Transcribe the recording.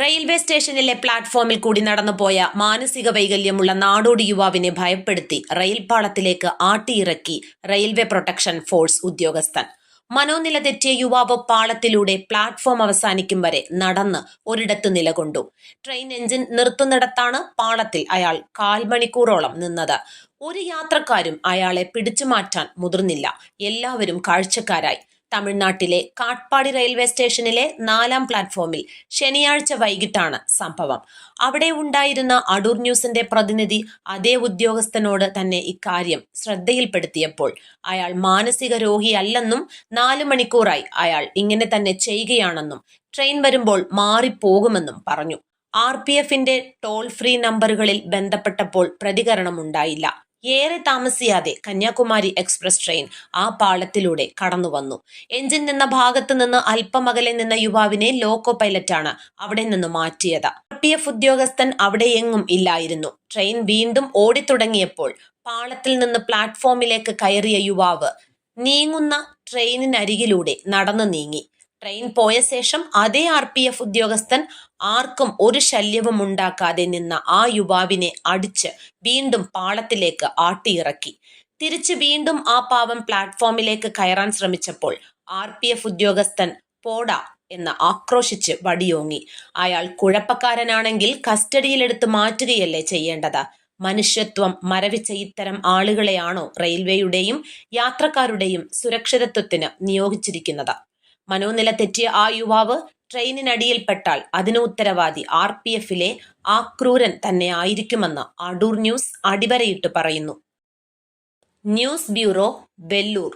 railway സ്റ്റേഷനിലെ പ്ലാറ്റ്ഫോമിൽ കൂടി നടന്നുപോയ മാനസിക വൈകല്യമുള്ള നാടോടി യുവാവിനെ ഭയപ്പെടുത്തി റെയിൽ പാളത്തിലേക്ക് ആട്ടിയിറക്കി റെയിൽവേ പ്രൊട്ടക്ഷൻ ഫോഴ്സ് ഉദ്യോഗസ്ഥൻ. മനോനില തെറ്റിയ യുവാവ് പാളത്തിലൂടെ പ്ലാറ്റ്ഫോം അവസാനിക്കും വരെ നടന്ന് ഒരിടത്ത് നിലകൊണ്ടു. ട്രെയിൻ എഞ്ചിൻ നിർത്തുന്നിടത്താണ് പാളത്തിൽ അയാൾ കാൽമണിക്കൂറോളം നിന്നത്. ഒരു യാത്രക്കാരും അയാളെ പിടിച്ചു മാറ്റാൻ മുതിർന്നില്ല. എല്ലാവരും കാഴ്ചക്കാരായി. തമിഴ്നാട്ടിലെ കാട്ട്പാടി റെയിൽവേ സ്റ്റേഷനിലെ നാലാം പ്ലാറ്റ്ഫോമിൽ ശനിയാഴ്ച വൈകിട്ടാണ് സംഭവം. അവിടെ ഉണ്ടായിരുന്ന അടൂർ ന്യൂസിന്റെ പ്രതിനിധി അതേ ഉദ്യോഗസ്ഥനോട് തന്നെ ഇക്കാര്യം ശ്രദ്ധയിൽപ്പെടുത്തിയപ്പോൾ അയാൾ മാനസിക രോഗിയല്ലെന്നും നാലു മണിക്കൂറായി അയാൾ ഇങ്ങനെ തന്നെ ചെയ്യുകയാണെന്നും ട്രെയിൻ വരുമ്പോൾ മാറിപ്പോകുമെന്നും പറഞ്ഞു. ആർ പി എഫിന്റെ ടോൾ ഫ്രീ നമ്പറുകളിൽ ബന്ധപ്പെട്ടപ്പോൾ പ്രതികരണമുണ്ടായില്ല. ഏറെ താമസിയാതെ കന്യാകുമാരി എക്സ്പ്രസ് ട്രെയിൻ ആ പാളത്തിലൂടെ കടന്നു വന്നു. എഞ്ചിൻ നിന്ന ഭാഗത്ത് നിന്ന് അല്പമകലെ നിന്ന യുവാവിനെ ലോക്കോ പൈലറ്റാണ് അവിടെ നിന്ന് മാറ്റിയത്. പി എഫ് ഉദ്യോഗസ്ഥൻ അവിടെ എങ്ങും ഇല്ലായിരുന്നു. ട്രെയിൻ വീണ്ടും ഓടിത്തുടങ്ങിയപ്പോൾ പാളത്തിൽ നിന്ന് പ്ലാറ്റ്ഫോമിലേക്ക് കയറിയ യുവാവ് നീങ്ങുന്ന ട്രെയിനിനരികിലൂടെ നടന്നു നീങ്ങി. ട്രെയിൻ പോയ ശേഷം അതേ ആർ പി എഫ് ഉദ്യോഗസ്ഥൻ ആർക്കും ഒരു ശല്യവും ഉണ്ടാക്കാതെ നിന്ന ആ യുവാവിനെ അടിച്ച് വീണ്ടും പാളത്തിലേക്ക് ആട്ടിയിറക്കി. തിരിച്ച് വീണ്ടും ആ പാവം പ്ലാറ്റ്ഫോമിലേക്ക് കയറാൻ ശ്രമിച്ചപ്പോൾ ആർ പി എഫ് ഉദ്യോഗസ്ഥൻ പോടാ എന്ന് ആക്രോശിച്ച് വടിയോങ്ങി. അയാൾ കുഴപ്പക്കാരനാണെങ്കിൽ കസ്റ്റഡിയിലെടുത്ത് മാറ്റുകയല്ലേ ചെയ്യേണ്ടത്? മനുഷ്യത്വം മരവിച്ച ഇത്തരം ആളുകളെയാണോ റെയിൽവേയുടെയും യാത്രക്കാരുടെയും സുരക്ഷിതത്വത്തിന് നിയോഗിച്ചിരിക്കുന്നത്? മനോനില തെറ്റിയ ആ യുവാവ് ട്രെയിനിനടിയിൽപ്പെട്ടാൽ അതിന് ഉത്തരവാദി ആർ പി എഫിലെ ആ ക്രൂരൻ തന്നെ ആയിരിക്കുമെന്ന് അടൂർ ന്യൂസ് അടിവരയിട്ട് പറയുന്നു. News bureau Vellore.